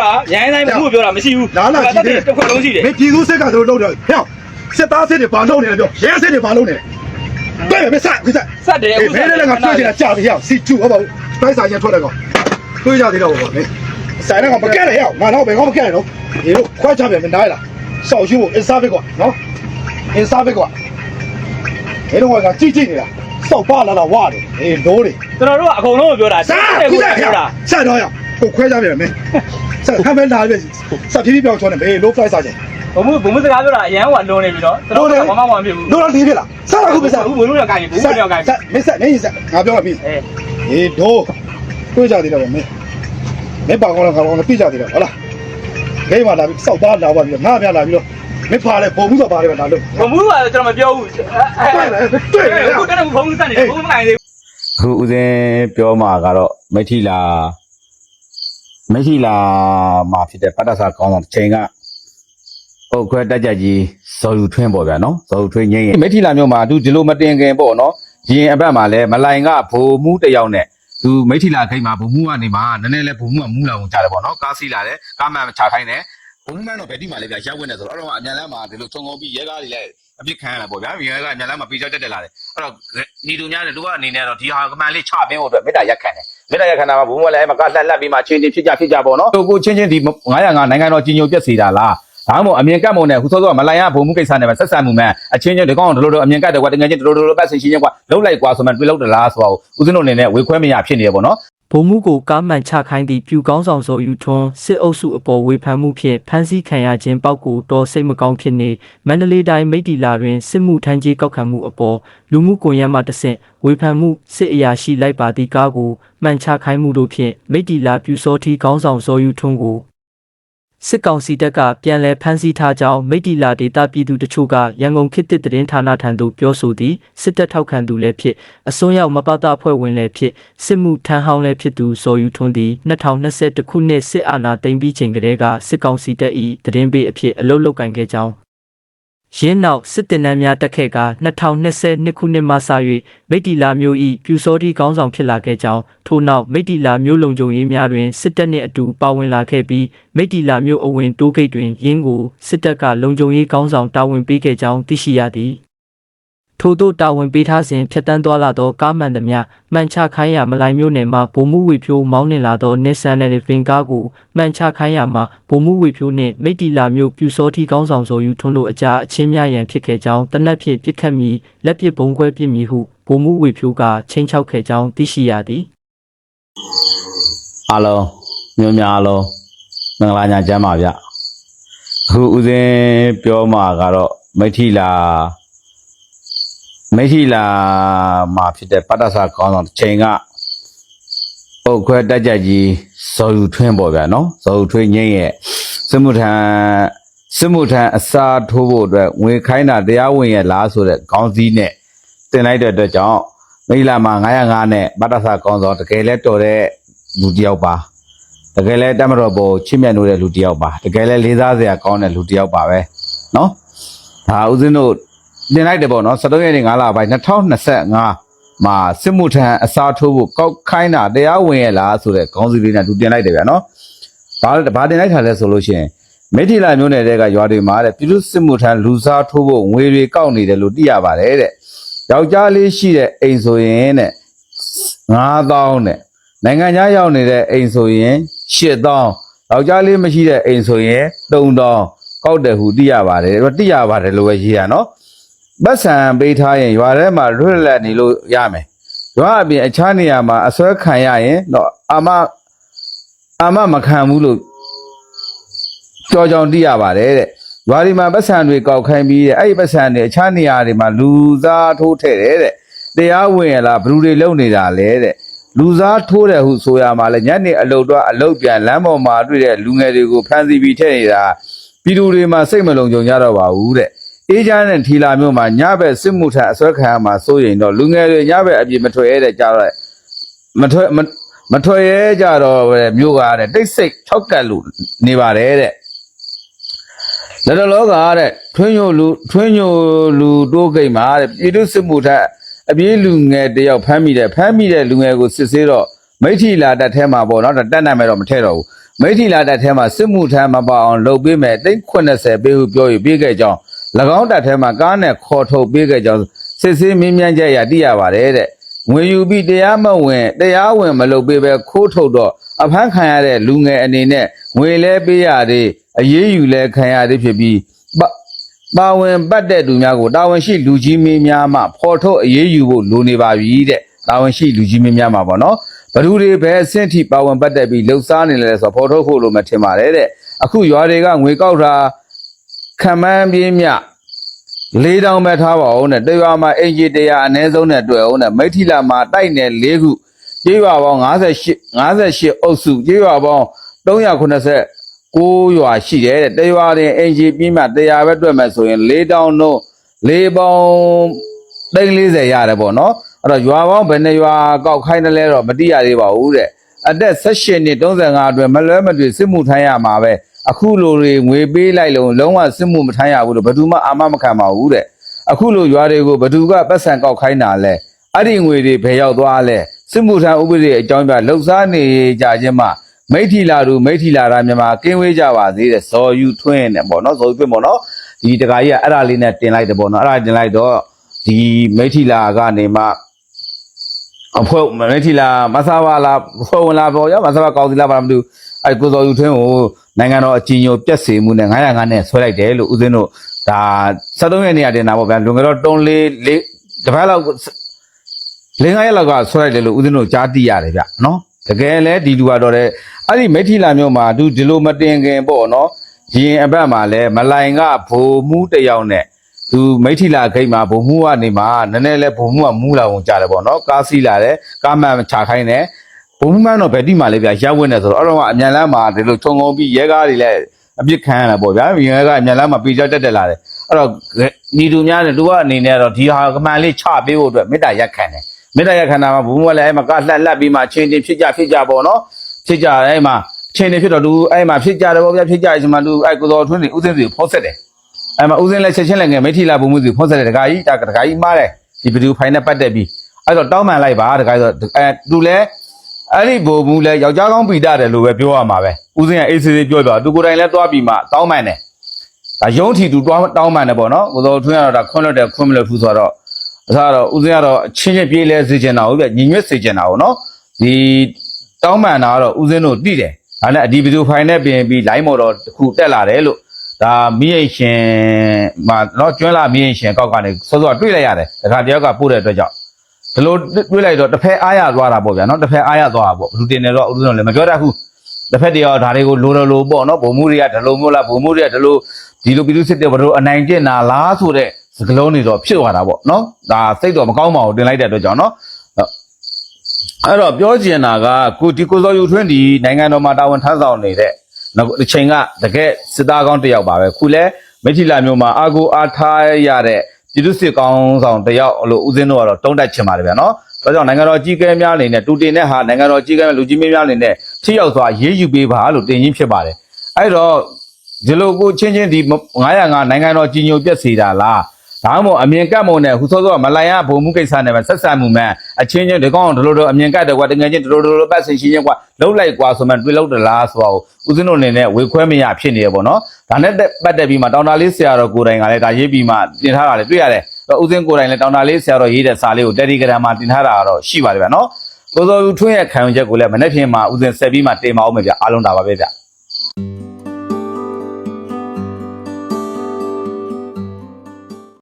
တာရိုင်းတိုင်းဘူးပြောတာမရှိဘူးလာလာကြည့်တယ်တစ်ခွက်လုံးရှိတယ်မင်းပြည်သူစစ်ကတို့လုပ်တယ်ဟဲ့စစ်သားစစ်တွေဘာလုပ်နေလဲပြောရဲစစ်တွေဘာလုပ်နေလဲတွေ့မယ်မဆက်ခစက်ဆက်တယ်အေးအခုဘယ်နဲ့လဲငါတွေ့ချင်တာကြာပြီဟဲ့စီကျူဟုတ်ပါဘူးတိုက်ဆိုင်ရင်ထွက်တယ်ကောတွေ့ကြသေးတော့ဘောမင်းဆိုင်တော့မကဲရဟဲ့ငါတော့ဘယ်ကောမကဲရတော့ဒီလိုခွဲချပြန်မနိုင်လားစောက်ရှိဖို့အင်စားဘစ်ကွာနော်အင်စားဘစ်ကွာဒီတော့ကကြည့်ကြည့်နေတာစောက်ပါလာတော့ဝါတယ်အေးဒိုးတွေကျွန်တော်တို့ကအကုန်လုံးကိုပြောတာစားတယ်ခုကိုစားပြောတာဆက်တော့ရကိုခွဲကြပြန်မင်း ဆက်ခမ်းမဲလာပြီဆက်ဖြည်းဖြည်းပြောင်းချောနေဘေး low price စားချင်ဘုံမှုဘုံမှုစကားပြောတာအရန်ဟိုလွန်နေပြီနော်ကျွန်တော်ကဘာမှမဖြစ်ဘူးတို့တော့ဒီပြလားဆက်တော့ခုပဲဆက်ဘူးဘုံလို့ရကိုင်းဘူးဘုံလို့ရကိုင်းဆက်မင်းဆက်မင်းဆက်ငါပြောမှာပြီအဲအေးဒိုးတွေ့ကြသေးတယ်ဗျမင်းမင်းပါကောင်းလားကောင်းလားပြကြသေးတယ်ဟုတ်လားဂိမ်းမှာလာပြီးစောက်သားလာပါပြီးတော့ငါပြလာပြီးတော့မင်းဖားလဲပုံမှုတော့ပါတယ်ဗျဒါလို့ဘုံမှုကကျွန်တော်မပြောဘူးအခုတည်းကဘုံစက်နေဘုံမနိုင်သေးအခုဦးစင်းပြောမှာကတော့မိထီလာ မိထီလာမှာဖြစ်တဲ့ပတ်တဆာကောင်းဆောင်တစ်ချိန်ကပုတ်ခွဲတက်ကြကြီးဇော်ယူထွင်းပေါ့ဗျာနော်ဇော်ယူထွင်းငင်းရင်မိထီလာမျိုးမှာသူဒီလိုမတင်ခင်ပေါ့နော်ရင်အပတ်မှာလဲမလိုင်ကဘိုလ်မှုတစ်ယောက်နဲ့သူမိထီလာခိတ်မှာဘိုလ်မှုကနေမှာနည်းနည်းလဲဘိုလ်မှုကမူးလာအောင်ကြားတယ်ပေါ့နော်ကားစီးလာတယ်ကားမှန်ချခိုင်းတယ်ဘုံမှန်တော့ဗက်တိမှာလေဗျာရောက်ဝင်နေဆိုတော့အဲ့တော့အမြန်လမ်းမှာဒီလိုခြုံငုံပြီးရဲကားတွေလည်း အပြစ်ခံရတာပေါ့ဗျာရဲကားအမြန်လမ်းမှာပြေးချတက်တက်လာတယ်အဲ့တော့ညီတူများတယ်သူကအနေနဲ့တော့ဒီဟာကမှန်လေးချပင်းဖို့အတွက်မေတ္တာရက်ခံတယ်မေတ္တာရက်ခံတာမှာဘုံမှလည်းအဲ့မှာကလှက်လှက်ပြီးမှချင်းချင်းဖြစ်ကြဖြစ်ကြပေါ့နော်ကိုကိုချင်းချင်းဒီ905နိုင်ငံတော်ကြီးညိုပြက်စီတာလားဒါမှမဟုတ်အမြင်ကတ်မုံနဲ့ခုစောစောကမလိုင်ရဘုံမှုကိစ္စနဲ့ပဲဆက်ဆံမှုမှန်အချင်းချင်းဒီကောင်ဒီလိုလိုအမြင်ကတ်တယ်ကွာတကယ်ချင်းဒီလိုလိုပတ်စင်ရှင်းချင်းကွာလှုပ်လိုက်ကွာဆိုမှတွေးလို့တလားဆိုတော့ဦးဇင်းတို့အနေနဲ့ဝေခွဲမရဖြစ်နေရပေါ့နော် ဗိုလ်မှူးကိုကားမှန်ချခိုင်းသည့်ပြူကောင်းဆောင်စောယူထွန်းစစ်အုပ်စုအပေါ်ဝေဖန်မှုဖြင့်ဖမ်းဆီးခံရခြင်းပောက်ကိုတော်စိတ်မကောင်းဖြစ်နေမန္တလေးတိုင်းမိတ္တီလာတွင်စစ်မှုထမ်းကြီးကောက်ခံမှုအပေါ်လူမှုကွန်ရက်မှတဆင့်ဝေဖန်မှုစစ်အရာရှိလိုက်ပါသည့်ကားကိုမှန်ချခိုင်းမှုတို့ဖြင့်မိတ္တီလာပြူစောထီကောင်းဆောင်စောယူထွန်းကို စစ်ကောင်စီတပ်ကပြန်လည်ဖမ်းဆီးထားကြောင်းမိတ္တီလာဒေတာပြည်သူတချို့ကရန်ကုန်ခေတ်သစ်သတင်းဌာနထံသို့ပြောဆိုသည်စစ်တပ်ထောက်ခံသူလည်းဖြစ်အစွန်းရောက်မပတဖွဲ့ဝင်လည်းဖြစ်စစ်မှုထမ်းဟောင်းလည်းဖြစ်သူဇော်ယူထွန်းသည်2021ခုနှစ်စစ်အာဏာသိမ်းပြီးချိန်ကတည်းကစစ်ကောင်စီတပ်၏သတင်းပေးအဖြစ်အလုတ်လုတ်ကင်ခဲ့ကြောင်း ရင်းနောက်စစ်တင်နန်းများတက်ခဲ့က2022ခုနှစ်မှစ၍မိတ္တီလာမျိုး၏ပြူစောတိကောင်းဆောင်ဖြစ်လာခဲ့ကြောင်းထို့နောက်မိတ္တီလာမျိုးလုံခြုံရေးများတွင်စစ်တပ်နှင့်အတူပါဝင်လာခဲ့ပြီးမိတ္တီလာမျိုးအဝင်တိုးဂိတ်တွင်ရင်းကိုစစ်တပ်ကလုံခြုံရေးကောင်းဆောင်တာဝန်ပေးခဲ့ကြောင်းသိရှိရသည် ထို့သို့တာဝန်ပေးထားစဉ်ဖြတ်တန်းသွားလာသောကားမှန်သမျှမှန်ချခိုင်းရမလိုင်မျိုးနယ်မှဗိုလ်မှူးဝေဖြိုးမောင်းနှင်လာသော Nissan နဲ့ဖင်ကားကိုမှန်ချခိုင်းရမှဗိုလ်မှူးဝေဖြိုးနှင့်မိတ္တီလာမျိုးပြူစောတိကောင်းဆောင်ဆိုယူထွန်းတို့အကြားအချင်းများရန်ဖြစ်ခဲ့ကြောင်းတနက်ဖြင့်ပြစ်ခတ်မိလက်ပစ်ဘုံခွဲပစ်မိဟုဗိုလ်မှူးဝေဖြိုးကချင်းချောက်ခဲ့ကြောင်းသိရှိရသည်အားလုံးမျိုးများအားလုံးမင်္ဂလာညချမ်းပါဗျအခုဦးစင်းပြောမှာကတော့မိထီလာ မိထီလာမှာဖြစ်တဲ့ပတ္တဆာခေါင်းဆောင်ချိန်ကပုတ်ခွဲတက်ကြကြီးဇော်ယူထွင်းပေါ့ဗျာနော်ဇော်ယူထွင်းငိမ့်ရဲ့စစ်မှုထံစစ်မှုထံအစာထိုးဖို့အတွက်ငွေခိုင်းတာတရားဝင်ရဲ့လားဆိုတဲ့ခေါင်းစည်းနဲ့တင်လိုက်တဲ့အတွက်ကြောင့်မိလာမှာ905နဲ့ပတ္တဆာခေါင်းဆောင်တကယ်လဲတော်တဲ့လူတစ်ယောက်ပါတကယ်လဲတမတော်ပေါ်ချစ်မြတ်နိုးတဲ့လူတစ်ယောက်ပါတကယ်လဲလေးစားစရာကောင်းတဲ့လူတစ်ယောက်ပါပဲနော်ဒါဦးဇင်းတို့ တင်လိုက်တယ်ပေါ့နော်73ရက်နေ့9လပိုင်း2025မှာစစ်မှုထမ်းအစားထိုးဖို့ကောက်ခိုင်းတာတရားဝင်ရဲ့လားဆိုတဲ့ခေါင်းစည်းလေးနဲ့သူတင်လိုက်တယ်ဗျာနော်ဘာဘာတင်လိုက်တာလဲဆိုလို့ရှိရင်မေထီလာမျိုးနယ်တဲကရွာတွေမှာတဲ့ပြည်သူစစ်မှုထမ်းလူစားထိုးဖို့ငွေတွေကောက်နေတယ်လို့သိရပါတယ်တဲ့ယောက်ျားလေးရှိတဲ့အိမ်ဆိုရင်တဲ့9000တဲ့နိုင်ငံခြားရောက်နေတဲ့အိမ်ဆိုရင်8000ယောက်ျားလေးမရှိတဲ့အိမ်ဆိုရင်3000ကောက်တယ်ဟုသိရပါတယ်ဒါသိရပါတယ်လို့ပဲရေးရနော် ပတ်စံပေးထားရင်ရွာထဲမှာလွတ်လပ်နေလို့ရမယ်ရွာအပြင်အခြားနေရာမှာအစွဲခံရရင်တော့အာမအာမမခံဘူးလို့ကြောကြောင်သိရပါတယ်တဲ့ရွာဒီမှာပတ်စံတွေကောက်ခိုင်းပြီးတဲ့အဲ့ဒီပတ်စံတွေအခြားနေရာတွေမှာလူစားထိုးထည့်တယ်တဲ့တရားဝင်ရလားဘယ်သူတွေလုံနေတာလဲတဲ့လူစားထိုးတယ်ဟုဆိုရမှာလဲညနေအလုတ်တော့အလုတ်ပြန်လမ်းပေါ်မှာတွေ့တဲ့လူငယ်တွေကိုဖမ်းဆီးပြီးထည့်နေတာပြည်သူတွေမှာစိတ်မလုံခြုံကြတော့ပါဘူးတဲ့ အေးချမ်းတဲ့ထီလာမျိုးမှာညဘက်စစ်မှုထမ်းအစွဲခံရမှာစိုးရင်တော့လူငယ်တွေညဘက်အပြစ်မထွက်ရတဲ့ကြတော့မထွက်မမထွက်ရဲကြတော့တဲ့မျိုးကားတဲ့တိတ်ဆိတ်ထောက်ကတ်လို့နေပါတယ်တဲ့လက်တော်လောကတဲ့ထွင်းညိုလူထွင်းညိုလူတိုးကိတ်မှာတဲ့ပြည်သူစစ်မှုထမ်းအပြေးလူငယ်တယောက်ဖမ်းမိတယ်ဖမ်းမိတဲ့လူငယ်ကိုစစ်ဆေးတော့မိထီလာတက်ထဲမှာပေါ့နော်တက်နိုင်မယ်တော့မထဲတော့ဘူးမိထီလာတပ်ထဲမှာစစ်မှုထမ်းမပါအောင်လုပ်ပေးမယ်တိတ်80ပေးဟုပြော၍ပေးခဲ့ကြောင်း၎ င်းတပ်ထဲမှာကားနဲ့ခေါ်ထုတ်ပေးခဲ့ကြောင်းစစ်ဆေးမင်းမြန်းချက်အရသိရပါတယ်တဲ့ငွေယူပြီးတရားမဝင်တရားဝင်မလုပ်ပေးပဲခိုးထုတ်တော့အဖမ်းခံရတဲ့လူငယ်အနေနဲ့ငွေလဲပေးရသေးအရေးယူလဲခံရသေးဖြစ်ပြီးပပါဝင်ပတ်တဲ့သူများကိုတာဝန်ရှိလူကြီးမင်းများမှဖော်ထုတ်အရေးယူဖို့လိုနေပါပြီတဲ့တာဝန်ရှိလူကြီးမင်းများမှပေါ့နော်ဘသူတွေပဲအဆင့်ထိပါဝင်ပတ်တဲ့ပြီးလှုပ်ရှားနေလဲဆိုတော့ဖော်ထုတ်ဖို့လိုမှထင်ပါတယ်တဲ့အခုရွာတွေကငွေကောက်တာ ခံမှန်းပြင်းမြလေးတောင်ပဲထားပါဦးနဲ့တရွာမှာအင်ဂျီတရားအ ਨੇ ဆုံးနဲ့တွေ့အောင်နဲ့မိထီလာမှာတိုက်နယ်၄ခုကျေးရွာပေါင်း58 58အုပ်စုကျေးရွာပေါင်း390 6ရွာရှိတယ်တဲ့တရွာတင်အင်ဂျီပြီးမှ100ပဲတွက်မယ်ဆိုရင်၄တောင်းတို့၄ပေါင်း340ရတယ်ပေါ့နော်အဲ့တော့ရွာပေါင်းဘယ်နှရွာကောက်ခိုင်းတယ်လဲတော့မတိရသေးပါဘူးတဲ့အသက်16နှစ်35အတွင်းမလွဲမသွေစစ်မှုထမ်းရမှာပဲ အခုလိုတွေငွေပေးလိုက်လုံးလုံးဝစစ်မှုမထမ်းရဘူးလို့ဘယ်သူမှအာမမခံပါဘူးတဲ့အခုလိုရွာတွေကိုဘယ်သူကပတ်စံကောက်ခိုင်းတာလဲအဲ့ဒီငွေတွေဘယ်ရောက်သွားလဲစစ်မှုထမ်းဥပဒေအကြောင်းပြလှုပ်ရှားနေကြခြင်းမှာမိထီလာတို့မိထီလာရာမြန်မာကင်းဝေးကြပါသေးတယ်ဇော်ယူထွင်းနဲ့ပေါ့နော်ဇော်ယူထွင်းပေါ့နော်ဒီတခါကြီးကအဲ့ဒါလေးနဲ့တင်လိုက်တယ်ပေါ့နော်အဲ့ဒါတင်လိုက်တော့ဒီမိထီလာကနေမှအဖွဲ့မိထီလာမဆာဝါလာဖွဲ့ဝင်လာပေါ့ရမဆာဝါကောင်းစီလာပါမလို့အဲ့ကိုဇော်ယူထွင်းကို နိုင်ငံတော်အကြီးအကျယ်ပြက်စီမှုနဲ့905နဲ့ဆွဲလိုက်တယ်လို့ဦးဇင်းတို့ဒါ73ရက်နေရာတင်တာပေါ့ဗျာလွန်ခဲ့တော့တုံးလေးလေးတစ်ပတ်လောက်လင်းကားရက်လောက်ကဆွဲလိုက်တယ်လို့ဦးဇင်းတို့ကြားသိရတယ်ဗျနော်တကယ်လဲဒီလူကတော့တဲ့အဲ့ဒီမိထီလာမျိုးမှာသူဒီလိုမတင်ခင်ပေါ့နော်ရင်အဘက်မှာလဲမလိုင်ကဘိုလ်မှုတစ်ယောက်နဲ့သူမိထီလာခိတ်မှာဘိုလ်မှုကနေမှနည်းနည်းလဲဘိုလ်မှုကမူးလာအောင်ကြားတယ်ပေါ့နော်ကားစီးလာတယ်ကားမှန်ချခိုင်းတယ် ဘိုလ်မှုမှန်တော့ဗက်တိမှာလဲဗျရက်ဝင်တယ်ဆိုတော့အဲ့တော့ကအမြန်လမ်းမှာဒီလိုခြုံငုံပြီးရဲကားတွေလဲအပြစ်ခံရတာပေါ့ဗျာရဲကားအမြန်လမ်းမှာပြေချတက်တက်လာတယ်အဲ့တော့ညီတူများတယ်သူကအနေနဲ့တော့ဒီဟာကမှန်လေးချပေးဖို့အတွက်မေတ္တာရက်ခံတယ်မေတ္တာရခန္ဓာမှာဘုံဘလည်းအဲ့မှာကလှက်လှက်ပြီးမှချင်းချင်းဖြစ်ကြဖြစ်ကြပေါ့နော်ဖြစ်ကြအဲ့မှာချင်းချင်းဖြစ်တော့လူအဲ့မှာဖြစ်ကြတယ်ပေါ့ဗျာဖြစ်ကြအချိန်မှာလူအဲ့ကိုတော်ထွန်းနေဥစဉ်စီဖောက်ဆက်တယ်အဲ့မှာဥစဉ်လည်းချက်ချင်းလည်းငယ်မိထီလာဘုံမှုစီဖောက်ဆက်တယ်တခါကြီးတခါကြီးမားတယ်ဒီဗီဒီယိုဖိုင်နဲ့ပတ်သက်ပြီးအဲ့တော့တောင်းပန်လိုက်ပါတခါဆိုအဲသူလည်း အဲ့ဒီဘုံမှုလည်းယောက်ျားကောင်းပိတာတယ်လို့ပဲပြောရမှာပဲဥစဉ်ကအေးစေးစေးပြောပြသူကိုယ်တိုင်လည်းတွားပြီးမှတောင်းပန်တယ်ဒါယုံထီသူတွားတောင်းပန်တယ်ပေါ့နော်ကိုတော်ထွန်းကတော့ဒါခွန်းလွတ်တယ်ခွန်းမလွတ်ဘူးဆိုတော့ဒါကတော့ဦးစင်းကတော့အချင်းချင်းပြေးလဲစေချင်တာဟုတ်ပြညီညွတ်စေချင်တာဟုတ်နော်ဒီတောင်းပန်တာကတော့ဦးစင်းတို့သိတယ်ဒါနဲ့ဒီဗီဒီယိုဖိုင်နဲ့ပြင်ပြီး line မော်တော့တစ်ခုတက်လာတယ်လို့ဒါမိရင်ရှင်မှာနော်ကျွမ်းလာမိရင်ရှင်ကောက်ကနေစောစောတွေ့လိုက်ရတယ်တခါတယောက်ကပို့တဲ့အတွက်ကြောင့် ဒီလိုတွေ့လိုက်တော့တစ်ဖက်အားရသွားတာပေါ့ဗျာနော်တစ်ဖက်အားရသွားတာပေါ့ဘယ်သူတင်တယ်တော့ဦးစင်းတို့လည်းမပြောတတ်ဘူးတစ်ဖက်တရောဒါတွေကိုလိုလိုလိုပေါ့နော်ဗိုလ်မှုတွေကဒလိုမျိုးလားဗိုလ်မှုတွေကဒလိုဒီလိုပြည်သူစစ်တဲ့ဘယ်လိုအနိုင်ကျင့်တာလားဆိုတဲ့စကလုံးတွေတော့ဖြစ်သွားတာပေါ့နော်ဒါစိတ်တော့မကောင်းပါဘူးတင်လိုက်တဲ့အတွက်ကြောင့်နော်အဲ့တော့ပြောချင်တာကကိုဒီကိုစောယူထွန်းဒီနိုင်ငံတော်မှာတာဝန်ထမ်းဆောင်နေတဲ့နောက်တစ်ချိန်ကတကယ်စစ်သားကောင်းတစ်ယောက်ပါပဲခုလဲမိထီလာမျိုးမှာအာကိုအားထားရတဲ့ ပြည်သူစစ်ကောင်းဆောင်တစ်ယောက်လို့ဦးစင်းတို့ကတော့တုံးတက်ချင်ပါတယ်ဗျာနော်ဒါကြောင့်နိုင်ငံတော်ကြီးကဲများအနေနဲ့တူတင်တဲ့ဟာနိုင်ငံတော်ကြီးကဲလူကြီးမင်းများအနေနဲ့ထိရောက်စွာရေးယူပေးပါလို့တင်ရင်းဖြစ်ပါတယ်အဲ့တော့ဒီလိုကိုချင်းချင်းဒီ905နိုင်ငံတော်ကြီးညိုပြက်စီတာလား ဒါမှမဟုတ်အမြင်ကတ်မုံနဲ့ဟူစောစောကမလိုင်ရဘုံမှုကိစ္စနဲ့ပဲဆက်ဆံမှုမှန်အချင်းချင်းဒီကောင်ဒီလိုလိုအမြင်ကတ်တယ်ကွာတကယ်ချင်းဒီလိုလိုပတ်စင်ရှင်းချင်းကွာလှုပ်လိုက်ကွာဆိုမှတွေ့လို့တလားဆိုတော့ဦးစင်းတို့အနေနဲ့ဝေခွဲမရဖြစ်နေရပေါ့နော်ဒါနဲ့ပတ်သက်ပြီးမှတောင်တာလေးဆရာတော်ကိုယ်တိုင်ကလည်းဒါရေးပြီးမှတင်ထားတာလည်းတွေ့ရတယ်တော့ဦးစင်းကိုယ်တိုင်လည်းတောင်တာလေးဆရာတော်ရေးတဲ့စာလေးကို Telegram မှာတင်ထားတာကတော့ရှိပါတယ်ဗျာနော်ကိုစောဦးထွန်းရဲ့ခံယူချက်ကိုလည်းမနေ့ဖြန်မှာဦးစင်းဆက်ပြီးမှတင်ပါအောင်မယ်ဗျာအားလုံးဒါပါပဲဗျာ